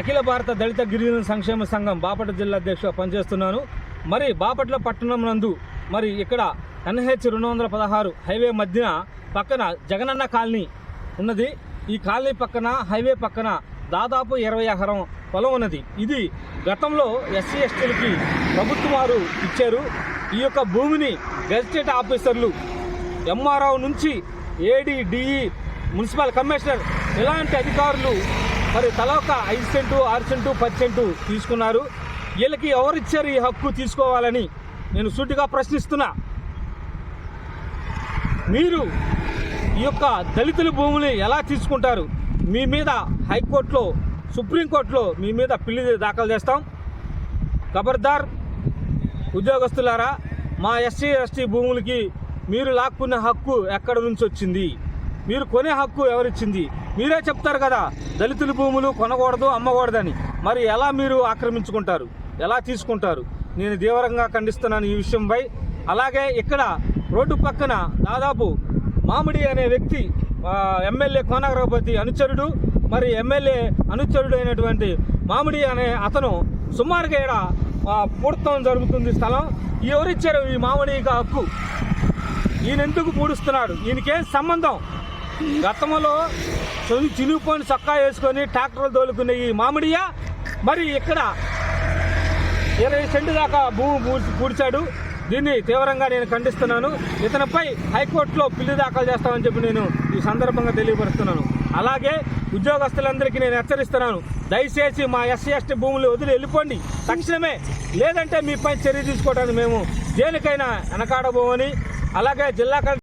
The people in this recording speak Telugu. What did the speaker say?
అఖిల భారత దళిత గిరిజన సంక్షేమ సంఘం బాపట్ల జిల్లా అధ్యక్షుగా పనిచేస్తున్నాను. మరి బాపట్ల పట్టణం నందు మరి ఇక్కడ ఎన్హెచ్ రెండు వందల పదహారు హైవే మధ్యన పక్కన జగనన్న కాలనీ ఉన్నది. ఈ కాలనీ పక్కన హైవే పక్కన దాదాపు ఇరవై ఎకరం పొలం ఉన్నది. ఇది గతంలో ఎస్సీ ఎస్టీలకి ప్రభుత్వం వారు ఇచ్చారు. ఈ యొక్క భూమిని గెజిటెడ్ ఆఫీసర్లు ఎంఆర్ఓ నుంచి ఏడి డిఈ మున్సిపల్ కమిషనర్ ఇలాంటి అధికారులు మరి తల ఒక ఐదు సెంటు ఆరు సెంటు పది సెంటు తీసుకున్నారు. వీళ్ళకి ఎవరిచ్చారు ఈ హక్కు తీసుకోవాలని నేను సూటిగా ప్రశ్నిస్తున్నా. మీరు ఈ యొక్క దళితుల భూములు ఎలా తీసుకుంటారు? మీ మీద హైకోర్టులో సుప్రీంకోర్టులో మీ మీద పిల్లి దాఖలు చేస్తాం. ఖబర్దార్ ఉద్యోగస్తులారా మా ఎస్సీ ఎస్టీ భూములకి మీరు లాక్కునే హక్కు ఎక్కడ నుంచి వచ్చింది? మీరు కొనే హక్కు ఎవరిచ్చింది? మీరే చెప్తారు కదా దళితుల భూములు కొనకూడదు అమ్మకూడదని. మరి ఎలా మీరు ఆక్రమించుకుంటారు? ఎలా తీసుకుంటారు? నేను తీవ్రంగా ఖండిస్తున్నాను ఈ విషయంపై అలాగే ఇక్కడ రోడ్డు పక్కన దాదాపు మామిడి అనే వ్యక్తి ఎమ్మెల్యే కోనగరపతి అనుచరుడు మరి ఎమ్మెల్యే అనుచరుడు అయినటువంటి మామిడి అనే అతను సుమారుగా ఇక్కడ పూడతం జరుగుతుంది స్థలం. ఎవరిచ్చారు ఈ మామిడి హక్కు? ఈయన ఎందుకు పూడుస్తున్నాడు? ఈయనకేం సంబంధం? గతంలో చదువు చినిగిపోయిన చొక్కా వేసుకొని ట్రాక్టర్లు తోలుకునే ఈ మామిడియా మరి ఇక్కడ ఇరవై సెంటు దాకా భూమి పూడ్చి- పూడ్చాడు. దీన్ని తీవ్రంగా నేను ఖండిస్తున్నాను. ఇతనిపై హైకోర్టులో పిల్లి దాఖలు చేస్తామని చెప్పి నేను ఈ సందర్భంగా తెలియపరుస్తున్నాను. అలాగే ఉద్యోగస్తులందరికీ నేను హెచ్చరిస్తున్నాను. దయచేసి మా ఎస్సీ ఎస్టీ భూములు వదిలి వెళ్ళిపోండి. తక్షణమే లేదంటే మీపై చర్య తీసుకోవడానికి మేము దేనికైనా వెనకాడబోమని. అలాగే జిల్లా